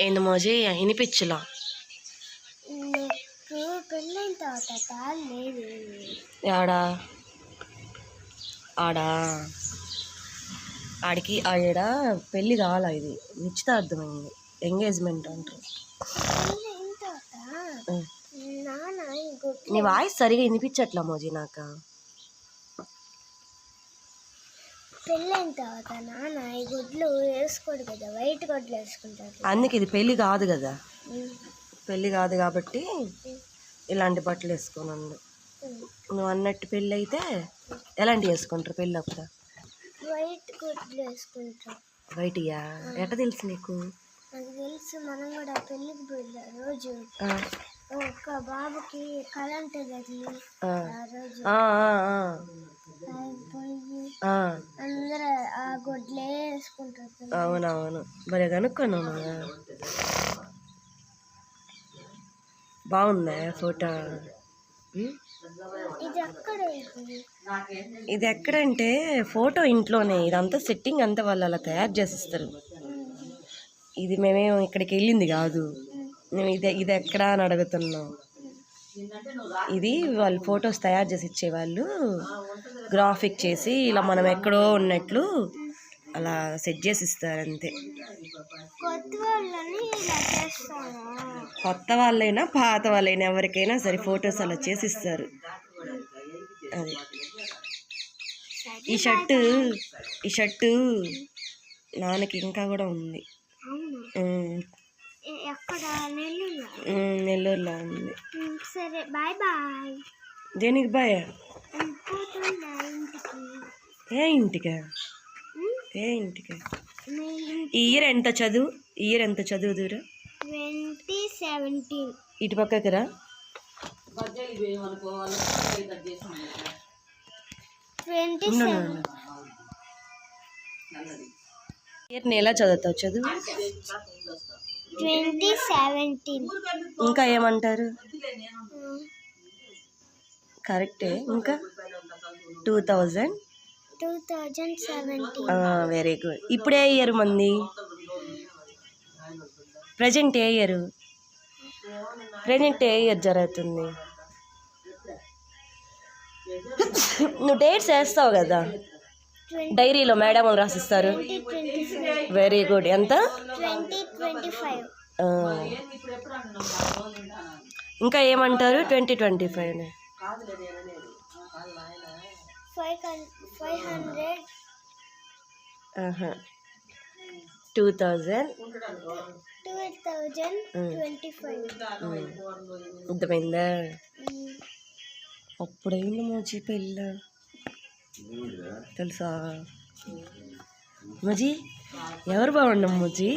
ఏంది మోజీ? వినిపించలా. ఆడా ఆడా? ఆడికి ఆడ పెళ్ళి కావాలా ఇది? నిశ్చితార్థమైంది. ఎంగేజ్మెంట్ అంటారు. నీ వాయిస్ సరిగా వినిపించట్లా మోజీ నాకు? పెళ్ళైన తర్వాత నాన్న ఈ గుడ్లు వేసుకోడు కదా వైట్ గుడ్లు వేసుకుంటారు అందుకే ఇది పెళ్ళి కాదు కదా. పెళ్ళి కాదు కాబట్టి ఇలాంటి బట్టలు వేసుకోనండు. నువ్వు అన్నట్టు పెళ్ళి అయితే ఎలాంటివి వేసుకుంటారు పెళ్ళి అప్పుడు? వైట్ గుడ్లు వేసుకుంటాం. బయటియా ఎట తెలుసు నీకు? నాకు తెలుసు మనం కూడా పెళ్ళికి పోయిన రోజు. ఒక బాబుకి ఉంటుంది అది. ఆ, రోజు. అందరూ ఆ గుడ్లే వేసుకుంటారు అవునవును. భలే కనుక్కున్నాను బాగుందా ఫోటో. ఇది ఎక్కడంటే ఫోటో ఇంట్లోనే. ఇదంతా సెట్టింగ్ అంతా వాళ్ళు అలా తయారు చేసిస్తారు. ఇది మేమేం ఇక్కడికి వెళ్ళింది కాదు. మేము ఇది ఇది ఎక్కడా అని అడుగుతున్నాం. ఇది వాళ్ళు ఫొటోస్ తయారు చేసి ఇచ్చేవాళ్ళు. గ్రాఫిక్ చేసి ఇలా మనం ఎక్కడో ఉన్నట్లు అలా సెట్ చేసి ఇస్తారు అంతే కొత్త వాళ్ళని పాత వాళ్ళైనా ఎవరికైనా సరే ఫొటోస్ అలా చేసి ఇస్తారు అది. ఈ షర్టు ఈ షర్టు నాన్నకి ఇంకా కూడా ఉంది. నెల్లూరులో ఉంది. సరే బాయ్ బాయ్ దేనికి బాయ్ ఏ ఇంటికా? ఏ ఇంటికా? ఇయర్ ఎంత చదువు? ఇయర్ ఎంత చదువుదురా ట్వంటీ సెవెంటీన్ ఇటు పక్కకి రా. ఇయర్ ఎలా చదువుతావు? చదువు? Twenty seventeen. ఇంకా ఏమంటారు? కరెక్టే. ఇంకా? Two thousand? Two thousand seventeen. Very good. ఇప్పుడు ఏ ఇయర్ మంది? ప్రజెంట్ ఏ ఇయర్? ప్రజెంట్ ఏ ఇయర్ జరుగుతుంది? నువ్వు డేట్స్ వేస్తావు కదా? డైరీలో మేడం రాసిస్తారు. Very good. ఎంత? Twenty twenty five. Five five hundred. Two thousand. Two thousand twenty five. అర్థమైందా? అప్పుడైంది మోజీ పెళ్ళ? తెలుసా? మోజీ ఎవరు బాగుండం మోజీ?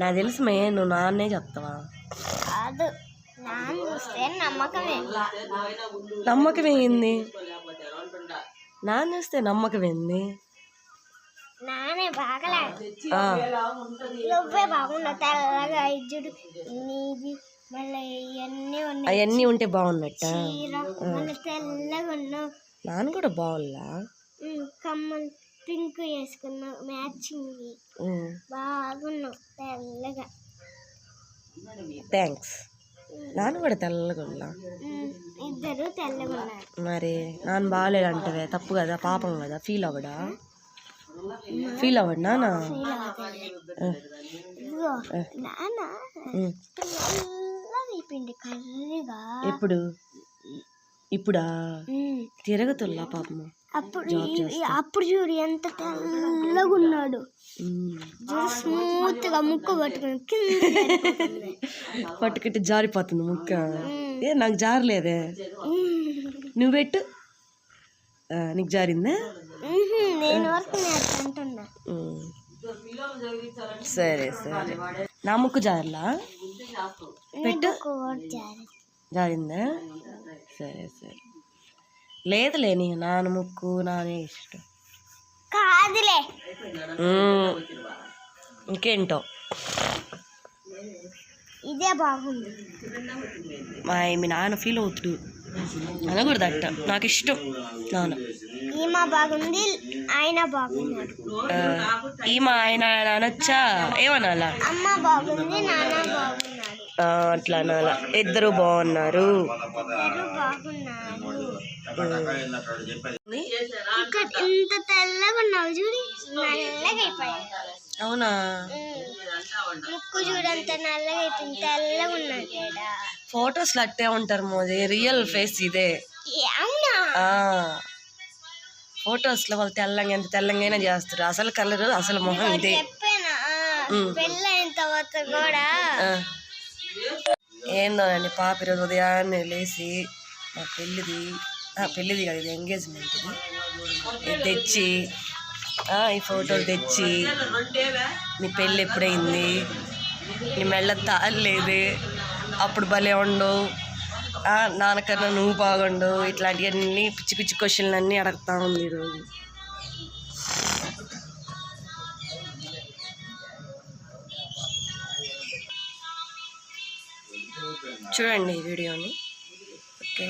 నాకు తెలుసు మే నువ్వు నాన్నే చెప్తావా? నమ్మకం ఏంది నాన్న చూస్తే నమ్మకం ఏంది నానే బాగలే. ఆ, నువ్వే బాగున్నావు తెల్లగా ఇజ్జుడు నీది మళ్ళీ ఇవన్నీ ఉన్నాయి. అవన్నీ ఉంటే బాగున్నట్ట? మళ్ళీ తెల్లగా ఉన్నావు. నాన్న కూడా బాగుల్లా కమ్మలు పింక్ వేసుకున్నావు మ్యాచింగ్. బాగున్నావు తెల్లగా. థ్యాంక్స్ నాన్న కూడా తెల్లగా ఉన్నా ఇద్దరు తెల్లగా మరి నాన్న బాగాలేదంటవే తప్పు కదా పాపం కదా ఫీల్ అవ్వడా? ఫీల్ అవ్వడు నాన్న? ఎప్పుడు? ఇప్పుడా? తిరగతుల్లా పాపము? అప్పుడు అప్పుడు చూడు ఎంత తెల్లగా ఉన్నాడు స్మూత్గా ముక్కు పట్టుకుని. పట్టుకుంటే జారిపోతుంది ముక్క. ఏ నాకు జారలేదే. నువ్వు పెట్టు. నీకు జారిందా? నేను వరకు అంటున్నా. సరే సరే. నా ముక్కు జారలా? పెట్టు. జారిందా? సరే సరే. లేదులే నీ నాన్న ముక్కు నానే ఇష్టం. కాదులే. ఇంకేంటో? ఇదే బాగుంది. మా మీ నాన్న ఫీల్ అవుతుడు. అనకూడదట నాకు ఇష్టం నాన్న. ఈమె బాగుంది ఆయన బాగున్నాడు. ఈమె ఆయన అనొచ్చా? ఏమనాలా? అమ్మ బాగుంది నాన్న బాగున్నాడు. అట్లా అనాలా. ఇద్దరు బాగున్నారు. బాగున్నారు. ఇంత తెల్లగా ఉన్నావు చూడు. నల్లగా అయిపోయాయి. అవునా? ముక్కు చూడంత నల్లగా అయిపోయింది. తెల్లగా ఉన్నది ఈడ. ఫొటోస్ అట్టే ఉంటారు మోది. రియల్ ఫేస్ ఇదే. అవునా? ఫొటోస్లో వాళ్ళు తెల్లంగా ఎంత తెల్లంగా చేస్తారు. అసలు కలర్ అసలు మొహం ఇదే. పెళ్ళైన తర్వాత కూడా. ఆ. ఏందోనండి పాప ఈరోజు ఉదయాన్నే లేచి మా పెళ్ళిది పెళ్ళిది కాదు ఇది ఎంగేజ్మెంట్ ఇది. తెచ్చి ఈ ఫోటోలు తెచ్చి నీ పెళ్ళి ఎప్పుడైంది? నీ మెళ్ళ తాళలేదు అప్పుడు భలే ఉండవు నాన్నకన్నా నువ్వు బాగుండు ఇట్లాంటివన్నీ పిచ్చి పిచ్చి క్వశ్చన్లు అన్నీ అడుగుతా ఉంది ఈరోజు చూడండి ఈ వీడియోని. ఓకే.